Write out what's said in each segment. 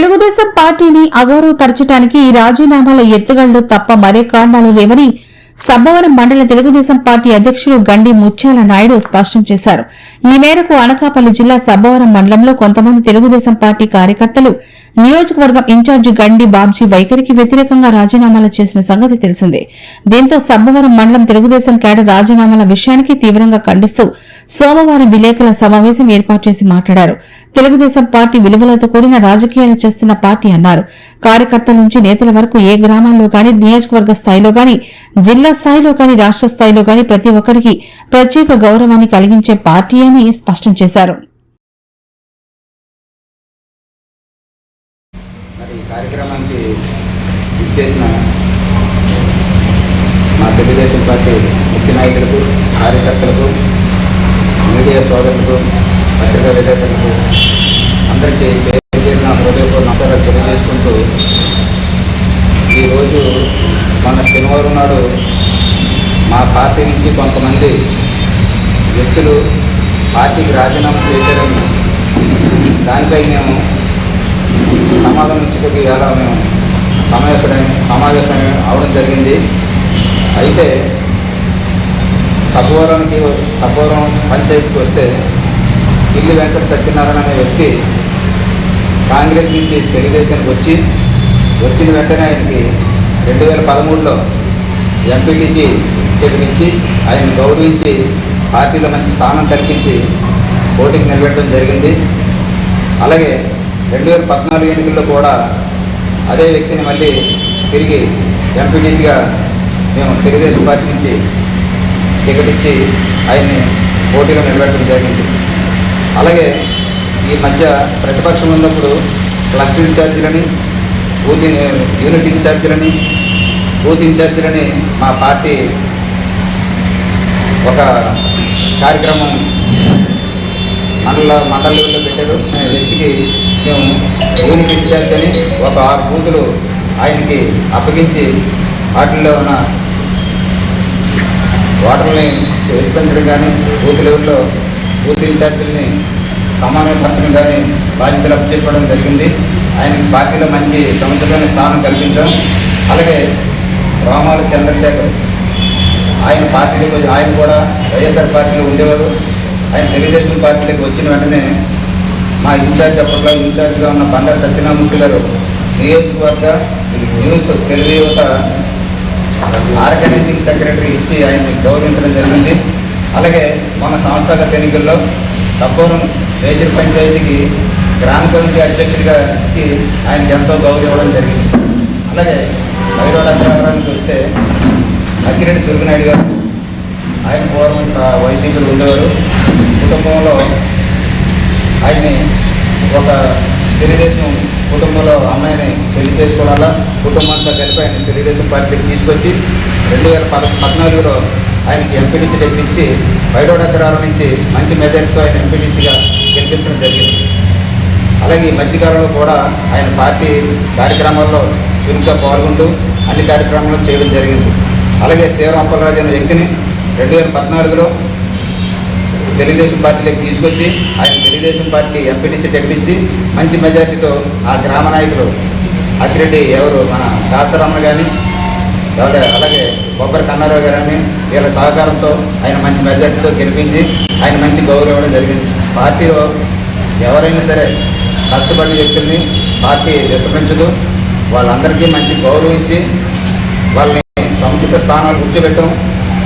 తెలుగుదేశం పార్టీని అగౌరవపరచడానికి ఈ రాజీనామాల ఎత్తుగడలు తప్ప మరే కారణాలు లేవని సబ్బవరం మండల తెలుగుదేశం పార్టీ అధ్యక్షులు గండి ముత్యాల నాయుడు స్పష్టం చేశారు. ఈ మేరకు అనకాపల్లి జిల్లా సబ్బవరం మండలంలో కొంతమంది తెలుగుదేశం పార్టీ కార్యకర్తలు నియోజకవర్గం ఇన్ఛార్జి గండి బాబ్జీ వైఖరికి వ్యతిరేకంగా రాజీనామాలు చేసిన సంగతి తెలిసిందే. దీంతో సబ్బవరం మండలం తెలుగుదేశం క్యాడర్ రాజీనామాల విషయానికి తీవ్రంగా ఖండిస్తూ సోమవారం విలేకరుల సమావేశం ఏర్పాటు చేసి మాట్లాడారు. తెలుగుదేశం పార్టీ విలువలతో కూడిన రాజకీయాలు చేస్తున్న పార్టీ అన్నారు. కార్యకర్తల నుంచి నేతల వరకు ఏ గ్రామాల్లో గాని నియోజకవర్గ స్థాయిలో గాని జిల్లా స్థాయిలో గాని రాష్ట్ర స్థాయిలో గాని ప్రతి ఒక్కరికి ప్రత్యేక గౌరవాన్ని కలిగించే పార్టీ అని స్పష్టం చేశారు. కార్యక్రమానికి ఇచ్చేసిన మా తెలుగుదేశం పార్టీ ముఖ్య నాయకులకు కార్యకర్తలకు మీడియా సోదరులకు పత్రికా విలేకరులకు అందరికీ పేరు నా హృదయపూర్వక నమస్కారాలు తెలియజేసుకుంటూ ఈరోజు మన శనివారం నాడు మా పార్టీ నుంచి కొంతమంది వ్యక్తులు పార్టీకి రాజీనామా చేశారని దానిపై మేము సమాధానం ఇచ్చుకోకి ఇవాళ మేము సమావేశం సమావేశం అవడం జరిగింది. అయితే సభవరానికి సభవరం పంచాయతీకి వస్తే ఇల్లు వెంకట సత్యనారాయణ అనే వ్యక్తి కాంగ్రెస్ నుంచి తెలుగుదేశానికి వచ్చి వచ్చిన వెంటనే ఆయనకి రెండు వేల పదమూడులో ఎంపీటీసీ టికెట్ ఇచ్చి ఆయన గౌరవించి పార్టీలో మంచి స్థానం కల్పించి పోటీకి నిలబెట్టడం జరిగింది. అలాగే రెండు వేల పద్నాలుగు ఎన్నికల్లో కూడా అదే వ్యక్తిని మళ్ళీ తిరిగి ఎంపీటీసీగా మేము తెలుగుదేశం పార్టీ నుంచి టికెట్ ఇచ్చి ఆయన్ని పోటీలో నిలబెట్టడం జరిగింది. అలాగే ఈ మధ్య ప్రతిపక్షం ఉన్నప్పుడు క్లస్టర్ ఇన్ఛార్జీలని బూత్ యూనిట్ ఇన్ఛార్జీలని బూత్ ఇన్ఛార్జీలని మా పార్టీ ఒక కార్యక్రమం మండల మండల పెట్టారు. వ్యక్తికి మేము యూనిట్ ఇన్ఛార్జ్ అని ఒక ఆరు బూతులు ఆయనకి అప్పగించి వాటిల్లో ఉన్న వాటర్ని చేర్పించడం కానీ బూత్ లెవెల్లో బూత్ ఇన్ఛార్జీలని సమానపరచడం కానీ బాధ్యతలు అప్పచెప్పడం జరిగింది. ఆయనకి పార్టీలో మంచి సముచితమైన స్థానం కల్పించాం. అలాగే రామాలు చంద్రశేఖర్ ఆయన పార్టీలోకి ఆయన కూడా వైఎస్ఆర్ పార్టీలో ఉండేవారు. ఆయన తెలుగుదేశం పార్టీలోకి వచ్చిన వెంటనే మా ఇన్ఛార్జ్ అప్పట్లో ఇన్ఛార్జ్గా ఉన్న బండ సత్యనామూర్తి గారు నియోజకవర్గ యూత్ తెలుగు యువత ఆర్గనైజింగ్ సెక్రటరీ ఇచ్చి ఆయన్ని గౌరవించడం జరిగింది. అలాగే మన సంస్థాగత ఎన్నికల్లో సబ్బవరం మేజర్ పంచాయతీకి గ్రామ కమిటీ అధ్యక్షుడిగా ఇచ్చి ఆయనకి ఎంతో గౌరవం ఇవ్వడం జరిగింది. అలాగే వైరోడ్ అగ్రహారానికి వస్తే అక్కిరెడ్డి దుర్గనాయుడు గారు ఆయన పూర్వం వైసీపీలో ఉండేవారు. కుటుంబంలో ఆయన్ని ఒక తెలుగుదేశం కుటుంబంలో అమ్మాయిని పెళ్ళి చేసుకోవడాల కుటుంబంతో కలిపి ఆయన తెలుగుదేశం పార్టీకి తీసుకొచ్చి రెండు వేల పద పద్నాలుగులో ఆయనకి ఎంపీటీసీ తెప్పించి బయటోడ ఎకరాల నుంచి మంచి మెజార్టీతో ఆయన ఎంపీటీసీగా గెలిపించడం జరిగింది. అలాగే ఈ మధ్యకాలంలో కూడా ఆయన పార్టీ కార్యక్రమాల్లో చురుగ్గా పాల్గొంటూ అన్ని కార్యక్రమాలు చేయడం జరిగింది. అలాగే శివరాం అప్పలరాజు అనే వ్యక్తిని రెండు వేల పద్నాలుగులో తెలుగుదేశం పార్టీలోకి తీసుకొచ్చి ఆయన తెలుగుదేశం పార్టీ ఎంపీటీసీ ప్రకటించి మంచి మెజార్టీతో ఆ గ్రామ నాయకులు అతిరెడ్డి ఎవరు? మన దాసరమ్మ కానీ ఎవరు? అలాగే బొబ్బరి కన్నారావు గారని వీళ్ళ సహకారంతో ఆయన మంచి మెజార్టీతో గెలిపించి ఆయన మంచి గౌరవం ఇవ్వడం జరిగింది. పార్టీలో ఎవరైనా సరే కష్టపడిన వ్యక్తుల్ని పార్టీ విస్మరించదు వాళ్ళందరికీ మంచి గౌరవం ఇచ్చి వాళ్ళని సముచిత స్థానాలు కూర్చోబెట్టడం.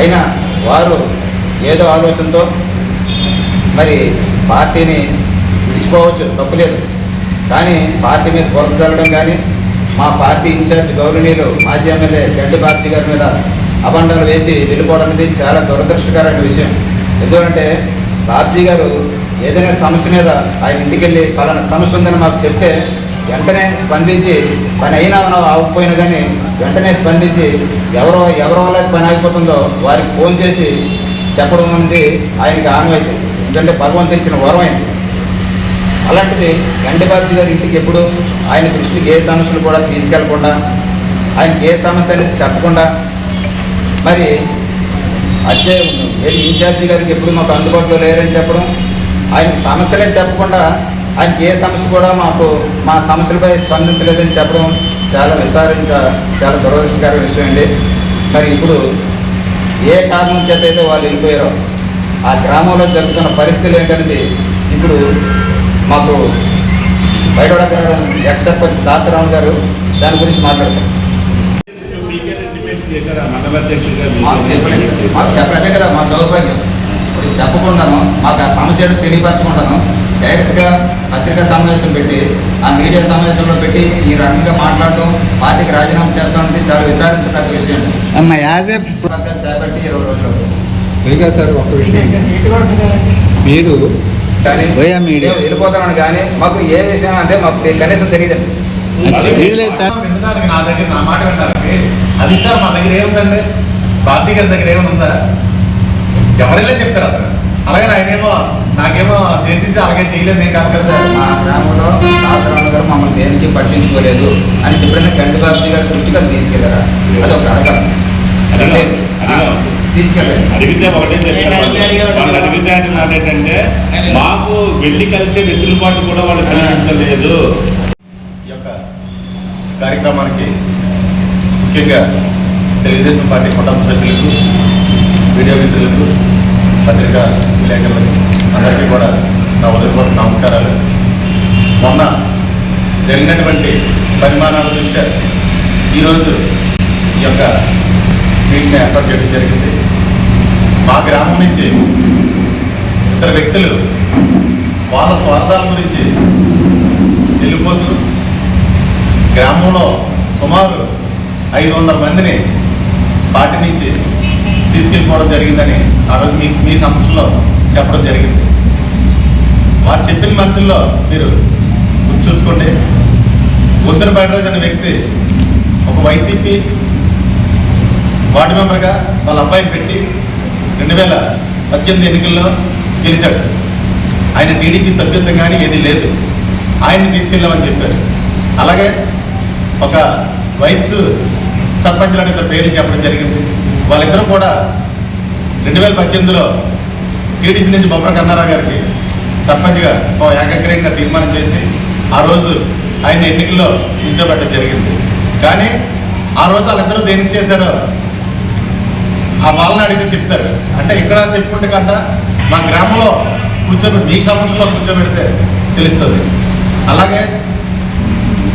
అయినా వారు ఏదో ఆలోచనతో మరి పార్టీని ఇచ్చుకోవచ్చు తప్పులేదు కానీ పార్టీ మీద బురద జరగడం కానీ మా పార్టీ ఇన్ఛార్జ్ గౌరవనీయులు మాజీ ఎమ్మెల్యే గడ్డి బాబ్జీ గారి మీద అబండాలు వేసి వెళ్ళిపోవడం అనేది చాలా దురదృష్టకరమైన విషయం. ఎందుకంటే బాబ్జీ గారు ఏదైనా సమస్య మీద ఆయన ఇంటికి వెళ్ళి పలానా సమస్య ఉందని మాకు చెప్తే వెంటనే స్పందించి పని అయినా మనం ఆగిపోయినా కానీ వెంటనే స్పందించి ఎవరో ఎవరో వల్ల పని ఆగిపోతుందో వారికి ఫోన్ చేసి చెప్పడం అనేది ఆయనకి ఆనవైతే ఎందుకంటే భగవంతుడు ఇచ్చిన వరం అయింది అలాంటిది గండిబాబు గారి ఇంటికి ఎప్పుడు? ఆయన దృష్టికి ఏ సమస్యలు కూడా తీసుకెళ్ళకుండా ఆయనకి ఏ సమస్య అనేది చెప్పకుండా. మరి అధ్యయ ఇన్ఛార్జి గారికి ఎప్పుడు మాకు అందుబాటులో లేరని చెప్పడం ఆయనకి సమస్యలే చెప్పకుండా ఆయనకి ఏ సమస్య కూడా మాకు మా సమస్యలపై స్పందించలేదని చెప్పడం చాలా విచారించ చాలా దురదృష్టకర విషయం అండి. మరి ఇప్పుడు ఏ కారణం చేత అయితే వాళ్ళు వెళ్ళిపోయారో ఆ గ్రామంలో జరుగుతున్న పరిస్థితులు ఏంటనేది ఇప్పుడు మాకు బయటోడ ఎక్స్ సర్పంచ్ దాసరావు గారు? దాని గురించి మాట్లాడతారు మీకే చెప్పలేదు కదా మా దౌర్భాగ్యం. ఇప్పుడు చెప్పకుండాను మాకు ఆ సమస్య తెలియపరచుకుంటాను. డైరెక్ట్గా పత్రికా సమావేశం పెట్టి ఆ మీడియా సమావేశంలో పెట్టి ఈ రకంగా మాట్లాడడం పార్టీకి రాజీనామా చేస్తామనేది చాలా విచారించదగ్గ విషయం. చేపట్టి ఇరవై పైగా సార్ ఒక విషయం. మీరు కానీ వెళ్ళిపోతామని కానీ మాకు ఏ విషయం అంటే మాకు కనీసం తెలియదండి. అది సార్. నా దగ్గర నా మాట వినడానికి అధిష్టానం మా దగ్గర ఏముందండి? పార్టీ గారి దగ్గర ఏమైనా ఉందా ఎవరైనా చెప్తారు అతను? అలాగే ఆయనేమో నాకేమో చేసేసి అలాగే చేయలేదు నేను కాదు కదా సార్. మా గ్రామంలో దాసరావు గారు మమ్మల్ని దేనికి పట్టించుకోలేదు అని చెప్పిన గంటి బాబుజీ గారి దృష్టికి అది తీసుకెళ్ళారా అది ఒక అడగ. తీసుకెళ్ళలేదు అడిగితే ఒకటే అడిగితే అంటే మాట ఏంటంటే మాకు వెళ్ళి కలిసే వెసులుబాటు కూడా వాళ్ళు కల్పించలేదు. ఈ యొక్క కార్యక్రమానికి ముఖ్యంగా తెలుగుదేశం పార్టీ కుటుంబ సభ్యులకు మీడియా మిత్రులకు పత్రికా విలేకరులకు అందరికీ కూడా నా ఉదయపూర్వక నమస్కారాలు. మొన్న జరిగినటువంటి పరిమాణాల దృష్ట్యా ఈరోజు ఈ యొక్క మీటింగ్ ఏర్పాటు చేయడం జరిగింది. మా గ్రామం నుంచి ఇద్దరు వ్యక్తులు వాళ్ళ స్వార్థాల గురించి వెళ్ళిపోతూ గ్రామంలో సుమారు ఐదు వందల మందిని పార్టీ నుంచి తీసుకెళ్ళిపోవడం జరిగిందని ఆ రోజు మీ మీ సమక్షంలో చెప్పడం జరిగింది. వారు చెప్పిన మనసుల్లో మీరు గుర్తు చూసుకోండి. ఉత్తర బైడరాజ్ అనే వ్యక్తి ఒక వైసీపీ వార్డు మెంబర్గా వాళ్ళ అబ్బాయిని పెట్టి రెండు వేల పద్దెనిమిది ఎన్నికల్లో గెలిచాడు. ఆయన టీడీపీ సభ్యత్వం కానీ ఏది లేదు. ఆయన్ని తీసుకెళ్ళామని చెప్పారు. అలాగే ఒక వయస్సు సర్పంచ్లు అనే ఇద్దరు పేర్లు చెప్పడం జరిగింది. వాళ్ళిద్దరూ కూడా రెండు వేల పద్దెనిమిదిలో టీడీపీ నుంచి బొమ్మర కన్నారావు గారికి సర్పంచ్గా ఓ ఏకగ్రహంగా తీర్మానం చేసి ఆ రోజు ఆయన ఎన్నికల్లో నిల్చోబెట్టడం జరిగింది. కానీ ఆ రోజు వాళ్ళిద్దరూ దేనికి చేశారో ఆ వాళ్ళని అడిగితే చెప్తారు. అంటే ఇక్కడ చెప్పుకుంటే కంట మా గ్రామంలో కూర్చోబెట్టి మీ సమస్యలో కూర్చోబెడితే తెలుస్తుంది. అలాగే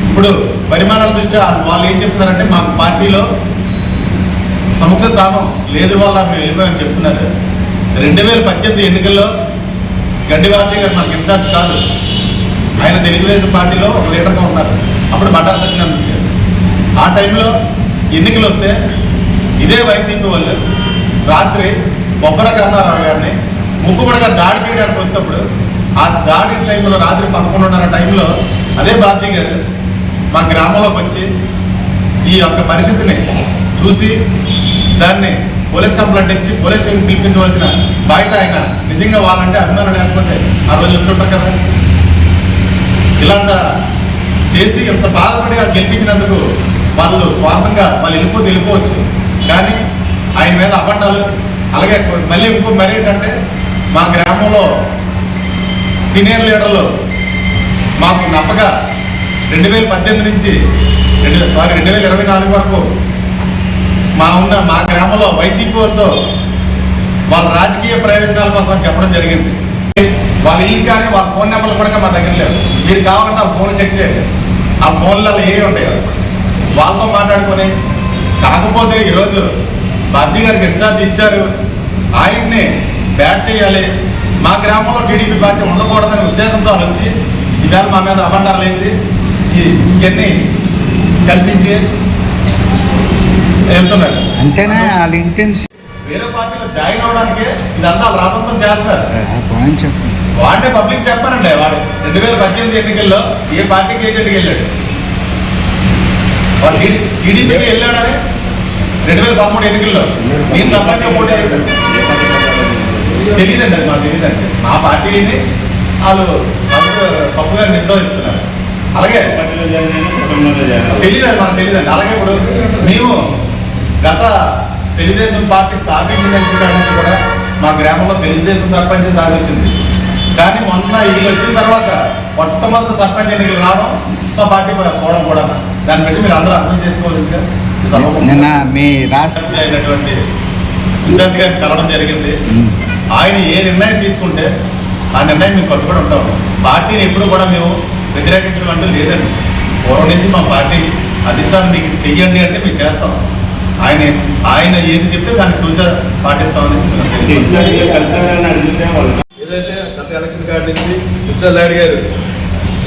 ఇప్పుడు పరిమాణాల దృష్ట్యా వాళ్ళు ఏం చెప్తున్నారంటే మా పార్టీలో సముఖ స్థానం లేదు వాళ్ళ మేము వెళ్ళిపోయామని చెప్తున్నారు. రెండు వేల పద్దెనిమిది ఎన్నికల్లో గడ్డి పార్టీ గారు మనకి ఇన్ఛార్జ్ కాదు. ఆయన తెలుగుదేశం పార్టీలో ఒక లీడర్గా ఉన్నారు. అప్పుడు బండారు సత్యనారాయణ ఆ టైంలో ఎన్నికలు వస్తే ఇదే వైసీపీ వాళ్ళు రాత్రి బొబ్బర కన్నారావు గారిని ముక్కుబడగా దాడి చేయడానికి వచ్చినప్పుడు ఆ దాడి టైంలో రాత్రి పదకొండున్నర టైంలో అదే బాబ్జీ గారు మా గ్రామంలోకి వచ్చి ఈ యొక్క పరిస్థితిని చూసి దాన్ని పోలీస్ కంప్లైంట్ ఇచ్చి పోలీస్ స్టేషన్ పిలిపించవలసిన బయట ఆయన నిజంగా వాళ్ళంటే అభిమానం లేకపోతే ఆ రోజు వచ్చుంటారు కదా. ఇలాంట చేసి ఎంత బాధపడిగా గెలిపించినందుకు వాళ్ళు స్వార్థంగా వాళ్ళు వెళ్ళిపోతే వెళ్ళిపోవచ్చు. కానీ ఆయన మీద అబద్ధాలు. అలాగే మళ్ళీ ఇంకో మరి ఏంటంటే మా గ్రామంలో సీనియర్ లీడర్లు మాకు నప్పగా రెండు వేల పద్దెనిమిది నుంచి రెండు సారీ రెండు వేల ఇరవై నాలుగు వరకు మా ఉన్న మా గ్రామంలో వైసీపీ వారితో వాళ్ళ రాజకీయ ప్రయోజనాల కోసం చెప్పడం జరిగింది. వాళ్ళ ఇల్లు కానీ వాళ్ళ ఫోన్ నెంబర్లు కూడా మా దగ్గర లేవు. మీరు కావాలంటే ఆ ఫోన్ చెక్ చేయండి. ఆ ఫోన్లలో ఏ ఉంటాయి? వాళ్ళతో మాట్లాడుకొని కాకపోతే ఈరోజు బాబ్జీ గారికి ఇన్ఛార్జ్ ఇచ్చారు? ఆయన్ని బ్యాట్ చేయాలి. మా గ్రామంలో టీడీపీ పార్టీ ఉండకూడదనే ఉద్దేశంతో వచ్చి ఈవేళ మా మీద అబండాలు వేసి ఈ ఇవన్నీ కల్పించి వెళ్తున్నారు. అంతేనా? వాళ్ళ ఇంటెన్స్ వేరే పార్టీలో జాయిన్ అవడానికి ఇదంతా రాబంతం చేస్తారు. వాడే పబ్లిక్ చెప్పానండి వాడు. రెండు వేల పద్దెనిమిది ఎన్నికల్లో ఏ పార్టీకి ఏజెంట్కి వెళ్ళాడు? వాడు టీడీపీకి వెళ్ళాడని రెండు వేల పదమూడు ఎన్నికల్లో. నేను తప్పగా పోటీ తెలియదండి అది మాకు తెలియదండి మా పార్టీని వాళ్ళు అందరూ తప్పుగా నిర్వహిస్తున్నారు అలాగే. తెలియదు అది మనకు తెలియదండి అలాగే ఇప్పుడు మేము గత తెలుగుదేశం పార్టీ స్థాపించడానికి కూడా మా గ్రామంలో తెలుగుదేశం సర్పంచ్ సాధించింది. కానీ మొన్న ఇది వచ్చిన తర్వాత మొట్టమొదటి సర్పంచ్ ఎన్నికలు రావడం మా పార్టీ పోవడం కూడా దాన్ని బట్టి మీరు అందరూ అర్థం చేసుకోవాలి ఇంకా. నిన్న మీ రాష్ట్ర అయినటువంటి విద్యార్థి గారిని కలవడం జరిగింది. ఆయన ఏ నిర్ణయం తీసుకుంటే ఆ నిర్ణయం మేము కట్టుబడి ఉంటాం. పార్టీని ఎప్పుడు కూడా మేము వ్యతిరేకించడం అంటే లేదండి. పూర్వం నుంచి మా పార్టీ అధిష్టానం మీకు చెయ్యండి అంటే మేము చేస్తాం. ఆయన ఆయన ఏది చెప్తే దాన్ని తూచా పాటిస్తామనేసి ఏదైతే గత ఎలక్షన్ కాడి నుంచి ఉత్తర్ నాయుడు గారు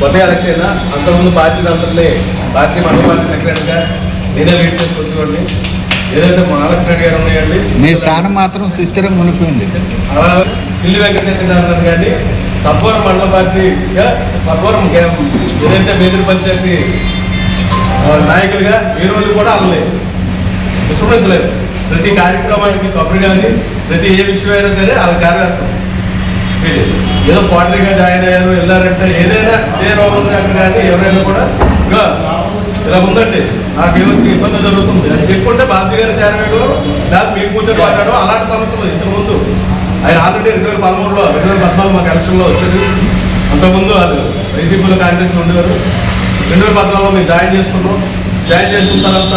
కొత్త ఎలక్షన్ అయినా అంతకుముందు పార్టీ అంతటిని పార్టీ మండల పార్టీ సెక్రటరీగా నేనే లీడ్ చేసుకొచ్చుకోండి ఏదైతే మహాలక్ష్మి రెడ్డి గారు ఉన్నాయండి. మీ స్థానం మాత్రం సుస్థిరంగా ఉండిపోయింది. అలా పిల్లి వెంకటేశ్వర గారు కానీ సబ్బవరం మండల పార్టీగా సబ్బవరం ఏదైతే బేదూరు పంచాయతీ నాయకులుగా ఈ రోజు కూడా అనలేదు విస్మరించలేదు ప్రతి కార్యక్రమానికి కబురు కానీ ప్రతి ఏ విషయం అయినా సరే అలా చేరవేస్తాం. ఏదో పాటరీగా జాయిన్ అయ్యారు వెళ్ళారంటే ఏదైనా ఏ రోగం దగ్గర కానీ ఎవరైనా కూడా ఇక ఇలా ఉందండి. నాకు ఏమొచ్చి ఇబ్బంది జరుగుతుంది. అది చెప్పుకుంటే బాబు గారు చేరవేడు లేదా మీరు కూర్చొని మాట్లాడడం అలాంటి సమస్యలు ఇంతకుముందు ఆయన ఆల్రెడీ రెండు వేల పదమూడులో రెండు వేల పద్నాలుగు మాకు ఎలక్షన్లో వచ్చింది అంతకుముందు అది వైసీపీలో కాంగ్రెస్లో ఉండేవారు. రెండు వేల పద్నాలుగులో మేము జాయిన్ చేసుకున్నాం. జాయిన్ చేసుకున్న తర్వాత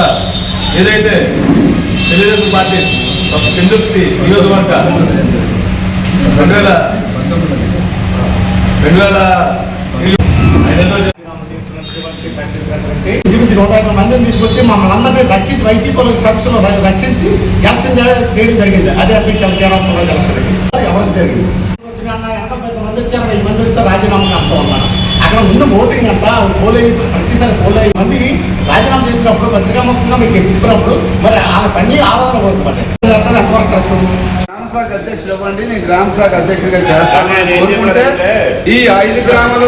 ఏదైతే తెలుగుదేశం పార్టీ ఒక కిందకి నియోజకవర్గ రెండు వేల రెండు వేల ఇంచుమించు నూట యాభై మందిని తీసుకొచ్చి మమ్మల్ని అందరినీ రక్షించి వైసీపీలో సమస్యలు ర- రక్షించి ఎలక్షన్ చేయ- చేయడం జరిగింది. అదే అప్పటి శివసేన ఎలక్షన్ ఎవరికి జరిగింది? మంది వచ్చారు ఈ మంది రాజీనామాకి అంతా ఉన్నాను అక్కడ ముందు ఓటింగ్ అంతా పోలే ప్రతిసారి పోలే మందికి రాజీనామా చేసినప్పుడు పత్రికాముఖంగా మీకు చెప్పినప్పుడు మరి వాళ్ళ పని ఆధారం పడుతుంది ఎక్కడ ఎంతవరకు కరెక్ట్ గ్రామ శాఖ అధ్యక్షుడు ఇవ్వండి నేను గ్రామ శాఖ అధ్యక్షుడిగా చేస్తాను. ఈ ఐదు గ్రామాలు